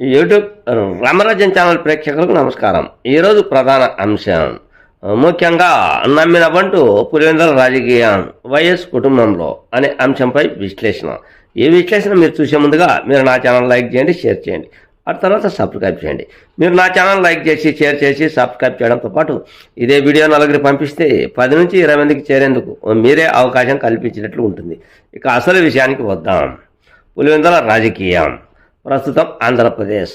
YouTube రామరాజ్యం channel ప్రేక్షకులకు నమస్కారం. ఈరోజు ప్రధాన అంశం ముఖ్యంగా నమ్మిన బంటు పులివెందుల రాజకీయం వైఎస్ కుటుంబంలో అనే అంశంపై విశ్లేషణ. ఈ విశ్లేషణ మీరు చూసే ముందుగా మీరు నా ఛానల్ లైక్ చేయండి షేర్ చేయండి. ఆ తర్వాత సబ్స్క్రైబ్ చేయండి. మీరు నా ఛానల్ లైక్ చేసి షేర్ చేసి సబ్స్క్రైబ్ చేయడంతో పాటు ఇదే వీడియో నలుగురికి పంపిస్తే పది నుంచి ఇరవై మందికి చేరేందుకు మీరే అవకాశం కల్పించినట్లు ఉంటుంది. ఇక అసలు విషయానికి వద్దాం. పులివెందుల రాజకీయం. ప్రస్తుతం ఆంధ్రప్రదేశ్.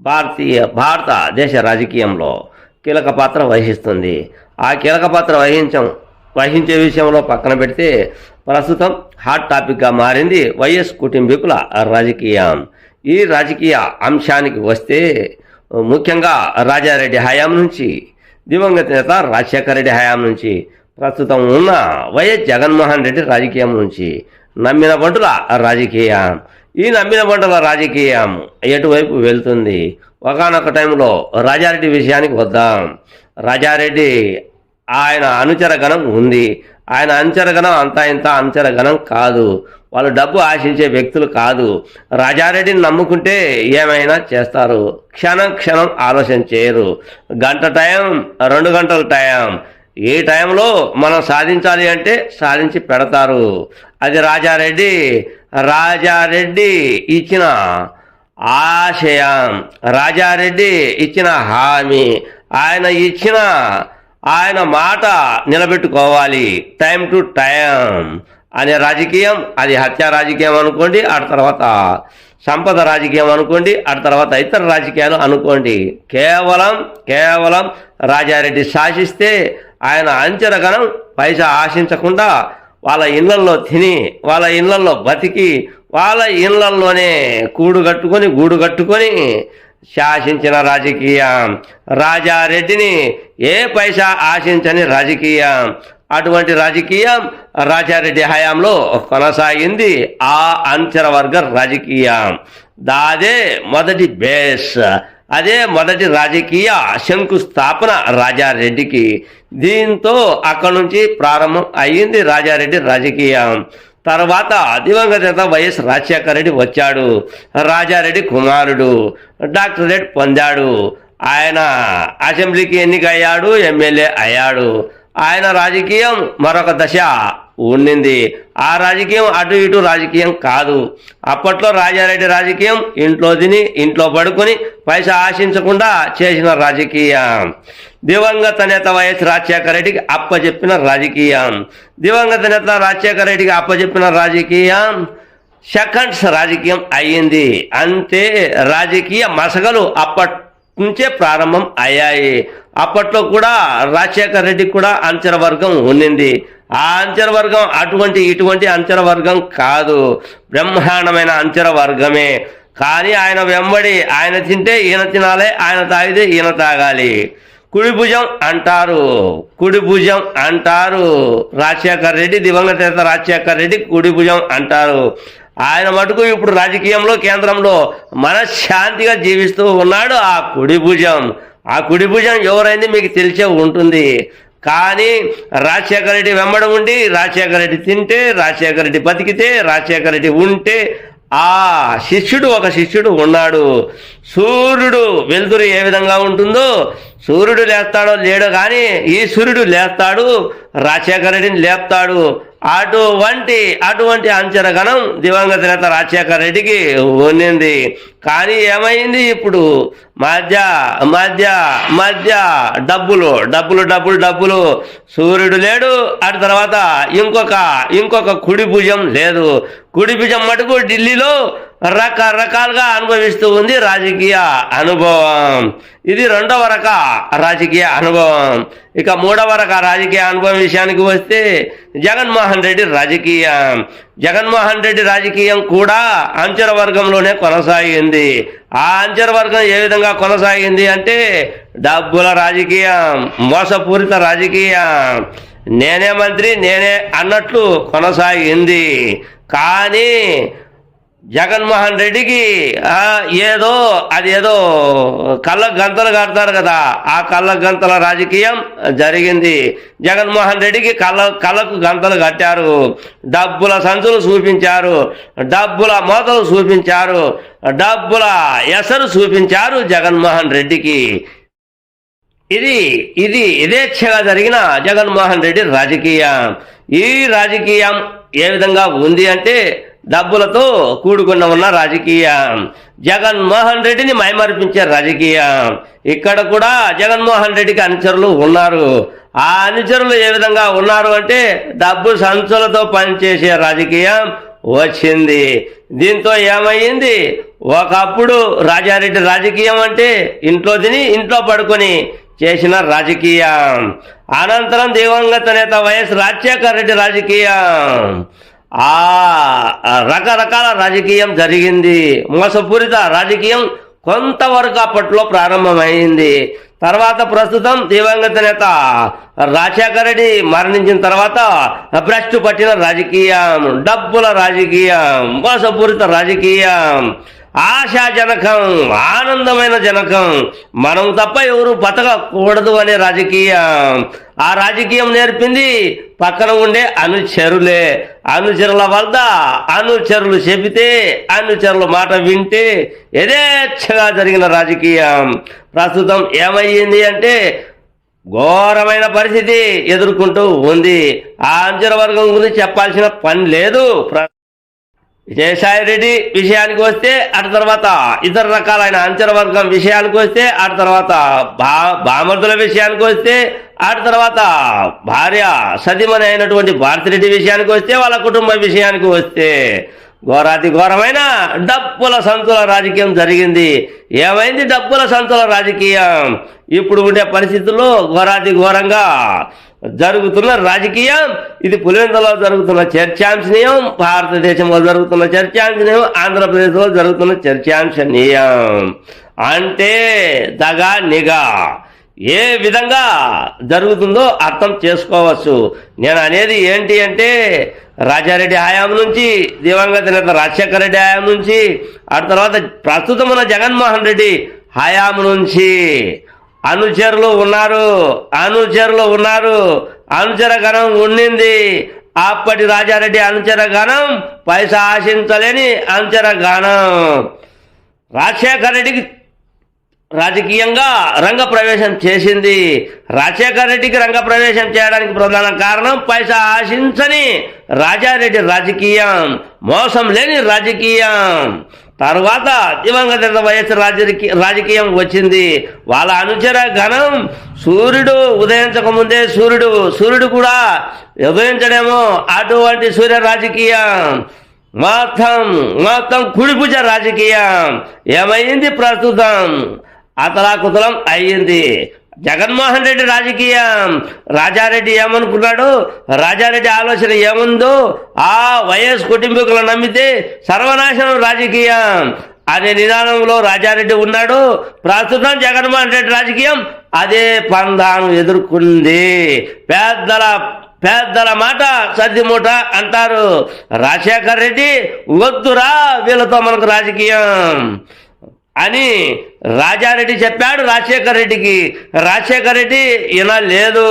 భారతీయ భారతదేశ రాజకీయంలో కీలక పాత్ర వహిస్తుంది. ఆ కీలక పాత్ర వహించం వహించే విషయంలో పక్కన పెడితే ప్రస్తుతం హాట్ టాపిక్గా మారింది వైఎస్ కుటుంబీకుల రాజకీయం. ఈ రాజకీయ అంశానికి వస్తే ముఖ్యంగా రాజారెడ్డి హయాం నుంచి దివంగత నేత రాజశేఖర రెడ్డి హయాం నుంచి ప్రస్తుతం ఉన్న వైఎస్ జగన్మోహన్ రెడ్డి రాజకీయం నుంచి నమ్మిన బంటుల రాజకీయం. ఈ నమ్మిన బంటుల రాజకీయం ఎటువైపు వెళ్తుంది? ఒకనొక టైంలో రాజారెడ్డి విషయానికి వద్దాం. రాజారెడ్డి ఆయన అనుచర గణం ఉంది. ఆయన అనుచరగణం అంతా ఇంత అనుచరగణం కాదు. వాళ్ళు డబ్బు ఆశించే వ్యక్తులు కాదు. రాజారెడ్డిని నమ్ముకుంటే ఏమైనా చేస్తారు. క్షణం క్షణం ఆలోచన చేయరు. గంట టైం రెండు గంటల టైం. ఏ టైంలో మనం సాధించాలి అంటే సాధించి పెడతారు. అది రాజారెడ్డి రాజారెడ్డి ఇచ్చిన ఆశయం రాజారెడ్డి ఇచ్చిన హామీ ఆయన ఇచ్చిన ఆయన మాట నిలబెట్టుకోవాలి టైం టు టైం అనే రాజకీయం అది హత్య రాజకీయం అనుకోండి ఆ తర్వాత సంపద రాజకీయం అనుకోండి ఆ తర్వాత ఇతర రాజకీయాలు అనుకోండి. కేవలం కేవలం రాజారెడ్డి శాసిస్తే ఆయన అంచెరగణం పైసా ఆశించకుండా వాళ్ళ ఇళ్ళల్లో తిని వాళ్ళ ఇళ్ళల్లో బతికి వాళ్ళ ఇళ్ళల్లోనే కూడు కట్టుకొని గూడు కట్టుకొని శాసించిన రాజకీయం. రాజారెడ్డిని ఏ పైసా ఆశించని రాజకీయం. అటువంటి రాజకీయం రాజారెడ్డి హయాంలో కొనసాగింది. ఆ అంచర వర్గ రాజకీయం. దాదే మొదటి బేస్. అదే మొదటి రాజకీయ శంకుస్థాపన రాజారెడ్డికి. దీంతో అక్కడి నుంచి ప్రారంభం అయ్యింది రాజారెడ్డి రాజకీయం. తర్వాత దివంగత వైఎస్ రాజశేఖర రెడ్డి వచ్చాడు. రాజారెడ్డి కుమారుడు. డాక్టరేట్ పొందాడు. ఆయన అసెంబ్లీకి ఎన్నికయ్యాడు ఎమ్మెల్యే అయ్యాడు. ఆయన రాజకీయం మరొక దశ ఉండింది. ఆ రాజకీయం అటు ఇటు రాజకీయం కాదు. అప్పట్లో రాజారెడ్డి రాజకీయం ఇంట్లో తిని ఇంట్లో పడుకొని పైసా ఆశించకుండా చేసిన రాజకీయం. దివంగత నేత వైఎస్ రాజశేఖర రెడ్డికి అప్పచెప్పిన రాజకీయం. దివంగత నేత రాజశేఖర రెడ్డికి అప్పచెప్పిన రాజకీయం సెకండ్స్ రాజకీయం అయ్యింది. అంతే రాజకీయ మసగలు అప్పటి నుంచే ప్రారంభం అయ్యాయి. అప్పట్లో కూడా రాజశేఖర రెడ్డికి కూడా అంచర వర్గం ఉండింది ఆ అంచర వర్గం అటువంటి ఇటువంటి అంచర వర్గం కాదు. బ్రహ్మాండమైన అంచర వర్గమే. కానీ ఆయన వెంబడి ఆయన తింటే ఈయన తినాలి ఆయన తాగితే ఈయన తాగాలి. కుడి భుజం అంటారు. కుడి భుజం అంటారు. రాజశేఖర్ రెడ్డి దివంగత నేత రాజశేఖర్ రెడ్డి కుడి భుజం అంటారు. ఆయన మటుకు ఇప్పుడు రాజకీయంలో కేంద్రంలో మనశ్శాంతిగా జీవిస్తూ ఉన్నాడు ఆ కుడి భుజం. ఆ కుడి భుజం ఎవరైంది మీకు తెలిసే ఉంటుంది. కానీ రాజశేఖర రెడ్డి వెంబడి ఉండి రాజశేఖర రెడ్డి తింటే రాజశేఖర రెడ్డి బతికితే రాజశేఖర రెడ్డి ఉంటే ఆ శిష్యుడు ఒక శిష్యుడు ఉన్నాడు. సూర్యుడు వెలుతురు ఏ విధంగా ఉంటుందో సూర్యుడు లేస్తాడో లేడో కానీ ఈ సూర్యుడు లేస్తాడు రాజశేఖర రెడ్డిని లేపుతాడు. అటువంటి అటువంటి అంచనగణం దివంగత నేత రాజశేఖర రెడ్డికి ఉండింది కానీ ఏమైంది ఇప్పుడు? మధ్య మధ్య మధ్య డబ్బులు డబ్బులు డబ్బులు డబ్బులు. సూర్యుడు లేడు అటు తర్వాత ఇంకొక ఇంకొక కుడి భుజం లేదు. కుడి భుజం మటుకు ఢిల్లీలో రకరకాలుగా అనుభవిస్తూ ఉంది రాజకీయ అనుభవం. ఇది రెండవ రక రాజకీయ అనుభవం. ఇక మూడవ రక రాజకీయ అనుభవం విషయానికి వస్తే జగన్మోహన్ రెడ్డి రాజకీయం. జగన్మోహన్ రెడ్డి రాజకీయం కూడా అంచర వర్గంలోనే కొనసాగింది. ఆ అంచర వర్గం ఏ విధంగా కొనసాగింది అంటే డబ్బుల రాజకీయం మోసపూరిత రాజకీయం. నేనే మంత్రి నేనే అన్నట్లు కొనసాగింది. కానీ జగన్మోహన్ రెడ్డికి ఏదో అది ఏదో కళ్ళ గంతలు కడతారు కదా. ఆ కళ్ళ గంతల రాజకీయం జరిగింది. జగన్మోహన్ రెడ్డికి కళ్ళ కళ్ళకు గంతలు కట్టారు. డబ్బుల సంచులు చూపించారు. డబ్బుల మోతలు చూపించారు. డబ్బుల ఎసరు చూపించారు జగన్మోహన్ రెడ్డికి. ఇది ఇది యథేచ్ఛగా జరిగిన జగన్మోహన్ రెడ్డి రాజకీయం. ఈ రాజకీయం ఏ విధంగా ఉంది అంటే డబ్బులతో కూడుకున్న ఉన్న రాజకీయం. జగన్మోహన్ రెడ్డిని మైమరిపించే రాజకీయం. ఇక్కడ కూడా జగన్మోహన్ రెడ్డికి అనుచరులు ఉన్నారు. ఆ అనుచరులు ఏ విధంగా ఉన్నారు అంటే డబ్బు సంచులతో పనిచేసే రాజకీయం వచ్చింది. దీంతో ఏమయ్యింది ఒకప్పుడు రాజారెడ్డి రాజకీయం అంటే ఇంట్లో తిని ఇంట్లో పడుకొని చేసిన రాజకీయం అనంతరం దివంగత నేత వైఎస్ రాజశేఖర రెడ్డి రాజకీయం ఆ రకరకాల రాజకీయం జరిగింది. మోసపూరిత రాజకీయం కొంతవరకు అప్పట్లో ప్రారంభమైంది. తర్వాత ప్రస్తుతం దివంగత నేత రాజశేఖర రెడ్డి మరణించిన తర్వాత భ్రష్టు పట్టిన రాజకీయం డబ్బుల రాజకీయం మోసపూరిత రాజకీయం. ఆశాజనకం ఆనందమైన జనకం. మనం తప్ప ఎవరు బతకకూడదు అనే రాజకీయం. ఆ రాజకీయం నేర్పింది పక్కన ఉండే అనుచరులే. అనుచరుల వద్ద అనుచరులు చెబితే అనుచరుల మాట వింటే యథేచ్ఛగా జరిగిన రాజకీయం. ప్రస్తుతం ఏమయ్యింది అంటే ఘోరమైన పరిస్థితి ఎదుర్కొంటూ ఉంది. ఆ అంచర వర్గం గురించి చెప్పాల్సిన పని లేదు. విజయసాయి రెడ్డి విషయానికి వస్తే అటు తర్వాత ఇతర రకాలైన అంచరవర్గం విషయానికి వస్తే అటు తర్వాత బా బామర్దుల విషయానికి వస్తే అటు తర్వాత భార్య సతీమణి అయినటువంటి భారతిరెడ్డి విషయానికి వస్తే వాళ్ళ కుటుంబ విషయానికి వస్తే ఘోరాతి ఘోరమైన డబ్బుల సంతుల రాజకీయం జరిగింది. ఏమైంది డబ్బుల సంతుల రాజకీయం? ఇప్పుడు ఉండే పరిస్థితుల్లో ఘోరాతి ఘోరంగా జరుగుతున్న రాజకీయం ఇది పులివెందులో జరుగుతున్న చర్చాంశనీయం భారతదేశంలో జరుగుతున్న చర్చాంశనీయం ఆంధ్రప్రదేశ్లో జరుగుతున్న చర్చాంశనీయం. అంటే దగా నిఘా. ఏ విధంగా జరుగుతుందో అర్థం చేసుకోవచ్చు. నేను అనేది ఏంటి అంటే రాజారెడ్డి హయాం నుంచి దివంగత నేత రాజశేఖర రెడ్డి హయాం నుంచి ఆ తర్వాత ప్రస్తుతం ఉన్న జగన్మోహన్ రెడ్డి హయాం నుంచి. అనుచరులు ఉన్నారు. అనుచరులు ఉన్నారు. అనుచరగణం ఉండింది. అప్పటి రాజారెడ్డి అనుచర పైస పైసా ఆశించలేని అనుచరగణం రాజశేఖర రెడ్డికి రాజకీయంగా రంగ ప్రవేశం చేసింది. రాజశేఖర రెడ్డికి రంగ ప్రవేశం చేయడానికి ప్రధాన కారణం పైసా ఆశించని రాజారెడ్డి రాజకీయం. మోసం లేని రాజకీయం. తర్వాత దివంగత వైఎస్ రాజకీయ రాజకీయం వచ్చింది. వాళ్ళ అనుచర గణం సూర్యుడు. ఉదయించక ముందే సూర్యుడు. సూర్యుడు కూడా ఉదయించడేమో అటువంటి సూర్య రాజకీయం. మొత్తం మొత్తం కుడిపుజ రాజకీయం. ఏమైంది ప్రస్తుతం? అతలాకుతలం అయ్యింది. జగన్మోహన్ రెడ్డి రాజకీయం. రాజారెడ్డి ఏమనుకున్నాడు? రాజారెడ్డి ఆలోచన ఏముందో ఆ వైఎస్ కుటుంబీకులను నమ్మితే సర్వనాశనం రాజకీయం. అనే నిదానంలో రాజారెడ్డి ఉన్నాడు. ప్రస్తుతం జగన్మోహన్ రెడ్డి రాజకీయం అదే పందాను ఎదుర్కొంది. పెద్దల పెద్దల మాట సర్దిమూట అంటారు. రాజశేఖర్ రెడ్డి వద్దురా వీళ్ళతో మనకు రాజకీయం. అని రాజారెడ్డి చెప్పాడు రాజశేఖర్ రెడ్డికి. రాజశేఖర్ రెడ్డి వినలేదు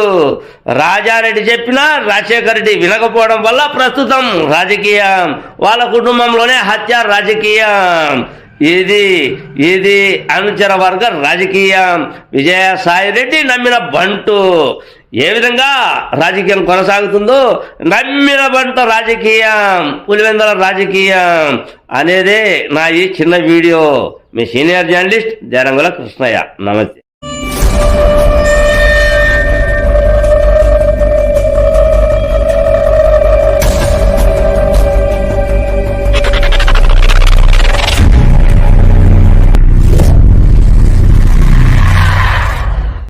రాజారెడ్డి చెప్పినా రాజశేఖర్ రెడ్డి వినకపోవడం వల్ల ప్రస్తుతం రాజకీయం. వాళ్ళ కుటుంబంలోనే హత్య రాజకీయం. ఇది ఇది అనుచర వర్గ రాజకీయం. విజయసాయి రెడ్డి నమ్మిన బంటు. ఏ విధంగా రాజకీయం కొనసాగుతుందో నమ్మిన పంట రాజకీయం పులివెందల రాజకీయం అనేదే నా ఈ చిన్న వీడియో. మీ సీనియర్ జర్నలిస్ట్ జరంగుల కృష్ణయ్య. నమస్తే.